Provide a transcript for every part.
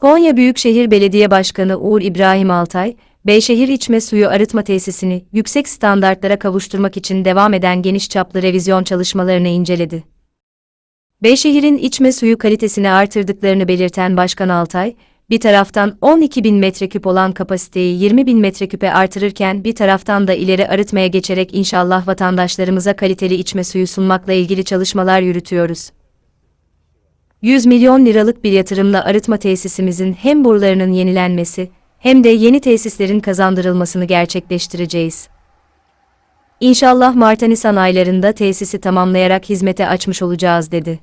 Konya Büyükşehir Belediye Başkanı Uğur İbrahim Altay, Beyşehir İçme Suyu Arıtma Tesisini yüksek standartlara kavuşturmak için devam eden geniş çaplı revizyon çalışmalarını inceledi. Beyşehir'in içme suyu kalitesini artırdıklarını belirten Başkan Altay, bir taraftan 12 bin metreküp olan kapasiteyi 20 bin metreküpe artırırken bir taraftan da ileri arıtmaya geçerek inşallah vatandaşlarımıza kaliteli içme suyu sunmakla ilgili çalışmalar yürütüyoruz. 100 milyon liralık bir yatırımla arıtma tesisimizin hem borularının yenilenmesi hem de yeni tesislerin kazandırılmasını gerçekleştireceğiz. İnşallah Mart-Nisan aylarında tesisi tamamlayarak hizmete açmış olacağız dedi.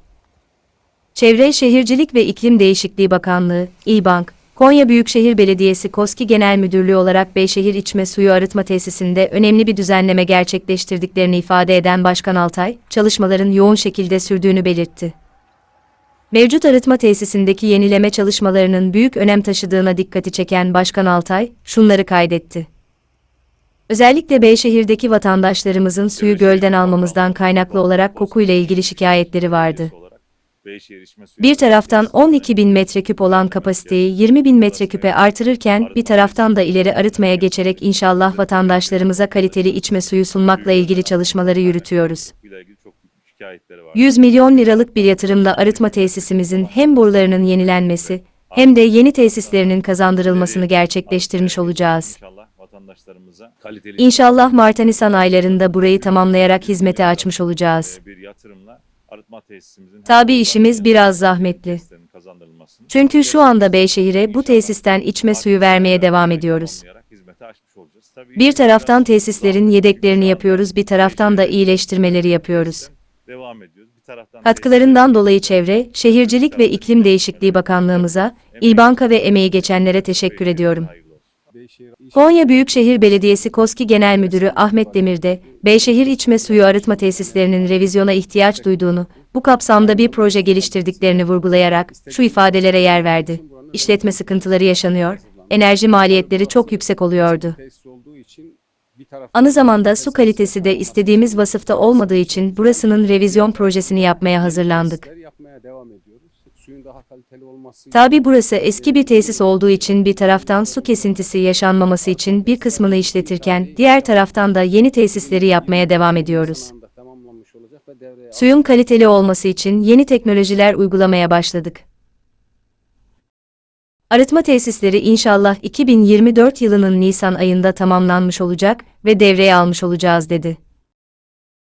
Çevre Şehircilik ve İklim Değişikliği Bakanlığı, İBANK, Konya Büyükşehir Belediyesi KOSKİ Genel Müdürlüğü olarak Beyşehir İçme Suyu Arıtma Tesisinde önemli bir düzenleme gerçekleştirdiklerini ifade eden Başkan Altay, çalışmaların yoğun şekilde sürdüğünü belirtti. Mevcut arıtma tesisindeki yenileme çalışmalarının büyük önem taşıdığına dikkati çeken Başkan Altay, şunları kaydetti. Özellikle Beyşehir'deki vatandaşlarımızın suyu gölden almamızdan kaynaklı olarak kokuyla ilgili şikayetleri vardı. Bir taraftan 12 bin metreküp olan kapasiteyi 20 bin metreküpe artırırken bir taraftan da ileri arıtmaya geçerek inşallah vatandaşlarımıza kaliteli içme suyu sunmakla ilgili çalışmaları yürütüyoruz. 100 milyon liralık bir yatırımla arıtma tesisimizin hem borularının yenilenmesi hem de yeni tesislerinin kazandırılmasını gerçekleştirmiş olacağız. İnşallah Mart-Nisan aylarında burayı tamamlayarak hizmete açmış olacağız. Tabi işimiz biraz zahmetli. Çünkü şu anda Beyşehir'e bu tesisten içme suyu vermeye devam ediyoruz. Bir taraftan tesislerin yedeklerini yapıyoruz, bir taraftan da iyileştirmeleri yapıyoruz. Devam ediyoruz. Bir taraftan Katkılarından dolayı Çevre, Şehircilik ve İklim Değişikliği Bakanlığımıza, İBANK'a ve emeği geçenlere teşekkür ediyorum. Konya Büyükşehir Belediyesi KOSKİ Genel Müdürü Ahmet Demir de, Beyşehir içme suyu arıtma tesislerinin revizyona ihtiyaç duyduğunu, bu kapsamda bir proje geliştirdiklerini vurgulayarak şu ifadelere yer verdi. İşletme sıkıntıları yaşanıyor, enerji maliyetleri çok yüksek oluyordu. Aynı zamanda su kalitesi de istediğimiz vasıfta olmadığı için burasının revizyon projesini yapmaya hazırlandık. Tabi burası eski bir tesis olduğu için bir taraftan su kesintisi yaşanmaması için bir kısmını işletirken diğer taraftan da yeni tesisleri yapmaya devam ediyoruz. Suyun kaliteli olması için yeni teknolojiler uygulamaya başladık. Arıtma tesisleri inşallah 2024 yılının Nisan ayında tamamlanmış olacak ve devreye almış olacağız dedi.